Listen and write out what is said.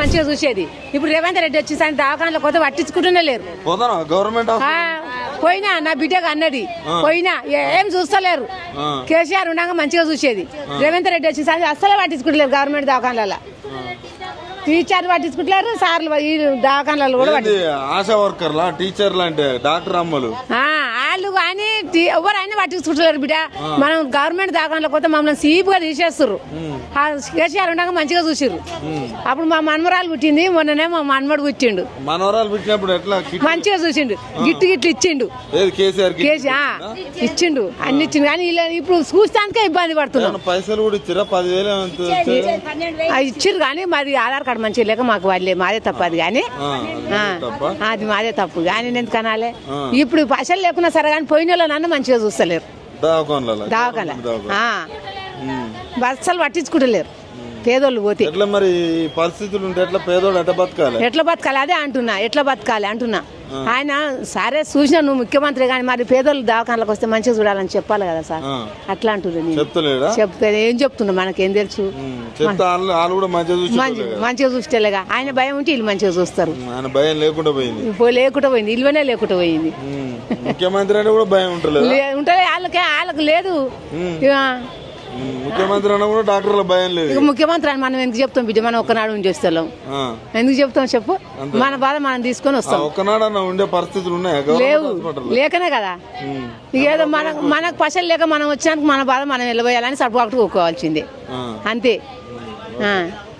మంచిగా చూసేది. ఇప్పుడు రేవంత్ రెడ్డి వచ్చి సాయంత్రం దవాఖానలో కొత్త పట్టించుకుంటూనే లేరు. పోతానా గవర్నమెంట్? ఆ, పోయినా నా బిడ్డకు అన్నది. పోయినా ఏం చూస్తలేరు. కేసీఆర్ ఉండగా మంచిగా చూసేది. రేవంత్ రెడ్డి వచ్చి సాయంత్రం అస్సలే పట్టించుకుంటలేరు గవర్నమెంట్ దవాఖానలలో. టీచర్ పట్టించుకుంటలేరు సార్లు ఈ దవాఖానలలో కూడా ఆశా వర్కర్లా టీచర్లా అంటే డాక్టర్ అమ్మలు? ఆ, కానీ ఎవరైనా పట్టించుకుంటున్నారు బిడ్డ. మనం గవర్నమెంట్ దాఖలో కొత్త మమ్మల్ని సీపుగా తీసేస్తారు ఆ కేసీఆర్ ఉండగా మంచిగా చూసిర్రు. అప్పుడు మా మన్మరాలు పుట్టింది మొన్ననే మా మన్మడు పుట్టిండు. మనవరాలు పుట్టినప్పుడు ఎట్లా మంచిగా చూసిండు. గిట్టు గిట్లు ఇచ్చిండు. కేసీఆర్ ఇచ్చిండు? అన్ని ఇచ్చిండు. కానీ ఇప్పుడు చూస్తానికే ఇబ్బంది పడుతున్నాం. ఏమన్నా పైసలు కూడా ఇచ్చిరా? పదివేలు ఇచ్చిర్రు కానీ మాది ఆధార్ కార్డు మంచిగా లేక మాకు వాళ్ళే మాదే తప్పు అది కానీ. అది మాదే తప్పు. కానీ నేను కనాలే ఇప్పుడు పైసలు లేకున్నా సరే కానీ పోయిన వాళ్ళు నన్ను మంచిగా చూస్తలేరు. దావకాల. బస్సలు పట్టించుకుంటలేరు. పేదోళ్ళు పోతే. ఎట్లా మరి పరిస్థితులు ఉంటే ఎట్లా పేదోడు ఎట్ట బతకాలి? ఎట్లా బతకాలి? అదే అంటున్నా. ఎట్లా బతకాలి? అంటున్నా. ఆయన సరే చూసినా నువ్వు ముఖ్యమంత్రి కానీ మరి పేదోళ్ళు దవాఖానలకు వస్తే మంచిగా చూడాలని చెప్పాలి కదా సార్. అట్లా చెప్తే ఏం చెప్తున్నా మనకేం తెలుసు. మంచిగా చూసి మంచి మంచిగా చూస్తేలేగా. ఆయన భయం ఉంటే వీళ్ళు మంచిగా చూస్తారు. ఆయన భయం లేకుండా పోయింది. లేకుండా పోయింది. ఇల్వనే లేకుండా పోయింది. ముఖ్యమంత్రి అంటే కూడా భయం ఉంటలేదు? లే- ఉంటే వాళ్ళకే వాళ్ళకి లేదు. ముఖ్యమంత్రి అన్న కూడా డాక్టర్ల భయం లేదు. ఇక ముఖ్యమంత్రి అని మనం ఎందుకు చెప్తాం బిడ్డ? మనం ఒక్కనాడు ఉండి చేస్తాం ఆ. ఎందుకు చెప్తాం చెప్పు? మన బాధ మనం తీసుకొని వస్తాం. ఒక్కనాడన్న ఉండే పరిస్థితులు ఉన్నాయా? లేవు. లేకనే కదా. ఏదో మన మనకు పైసలు లేక మనం వచ్చినాక మన బాధ మనం వెళ్ళబోయాలని సర్పాటు కూకోవాల్సిందే అంతే. ఆ.